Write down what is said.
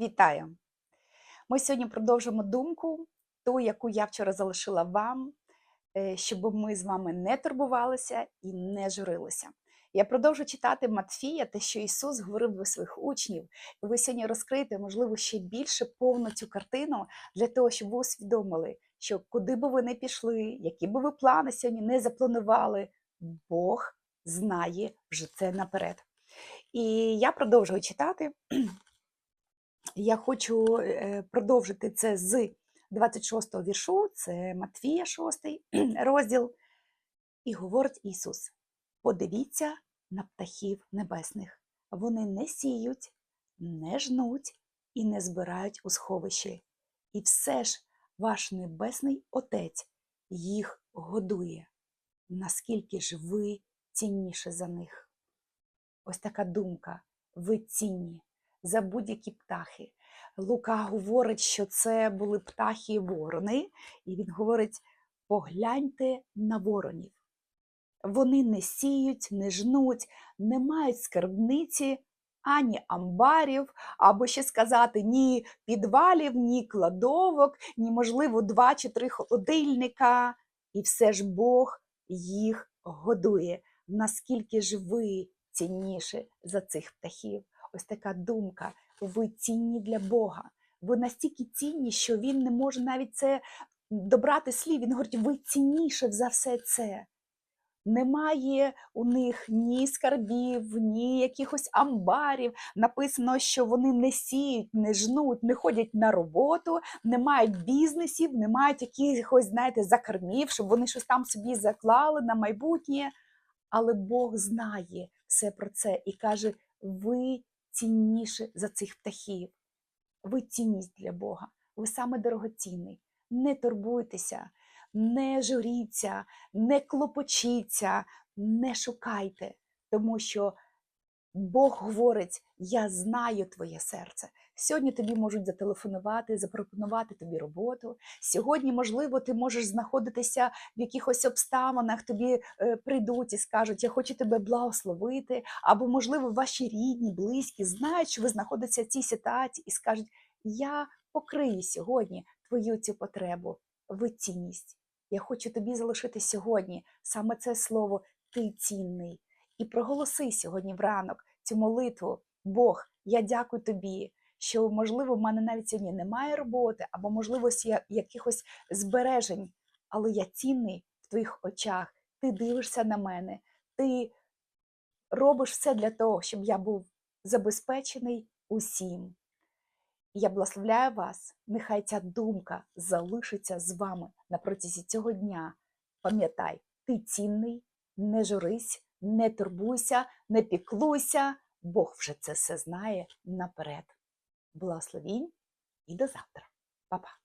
Вітаю! Ми сьогодні продовжимо думку, ту, яку я вчора залишила вам, е, щоб ми з вами не турбувалися і не журилися. Я продовжу читати Матфія, те, що Ісус говорив до своїх учнів. І ви сьогодні розкриєте, можливо, ще більше повну цю картину для того, щоб ви усвідомили, що куди би ви не пішли, які би ви плани сьогодні не запланували, Бог знає вже це наперед. І я продовжую читати. Я хочу е, продовжити це з 26 го віршу, це Матвія 6 розділ. І говорить Ісус: подивіться на птахів небесних. Вони не сіють, не жнуть і не збирають у сховищі. І все ж ваш небесний Отець їх годує. Наскільки ж ви цінніше за них? Ось така думка. Ви цінні за будь-які птахи. Лука говорить, що це були птахи ворони, і він говорить: погляньте на воронів. Вони не сіють, не жнуть, не мають скарбниці, ані амбарів, або ще сказати, ні підвалів, ні кладовок, ні, можливо, два чи три холодильника. І все ж Бог їх годує. Наскільки ж ви цінніше за цих птахів? Ось така думка. Ви цінні для Бога. Ви настільки цінні, що Він не може навіть це добрати слів. Він говорить, ви цінніше за все це. Немає у них ні скарбів, ні якихось амбарів. Написано, що вони не сіють, не жнуть, не ходять на роботу, не мають бізнесів, не мають якихось, знаєте, закармів, щоб вони щось там собі заклали на майбутнє. Але Бог знає все про це і каже: ви цінніше за цих птахів. Ви цінність для Бога, ви саме дорогоцінний. Не турбуйтеся, не журіться, не клопочіться, не шукайте, тому що Бог говорить: Я знаю твоє серце. Сьогодні тобі можуть зателефонувати, запропонувати тобі роботу. Сьогодні, можливо, ти можеш знаходитися в якихось обставинах, тобі е, прийдуть і скажуть, я хочу тебе благословити, або, можливо, ваші рідні, близькі знають, що ви знаходитеся в цій ситуації, і скажуть, я покрию сьогодні твою цю потребу, ви цінність. Я хочу тобі залишити сьогодні саме це слово ти цінний. І проголоси сьогодні вранок цю молитву. Бог, я дякую тобі, що, можливо, в мене навіть сьогодні немає роботи, або, можливо, якихось збережень, але я цінний в твоїх очах. Ти дивишся на мене, ти робиш все для того, щоб я був забезпечений усім. Я благословляю вас, нехай ця думка залишиться з вами на протязі цього дня. Пам'ятай, ти цінний, не журись, не турбуйся, не піклуйся, Бог вже це все знає наперед. Благословінь і до завтра. Па-па.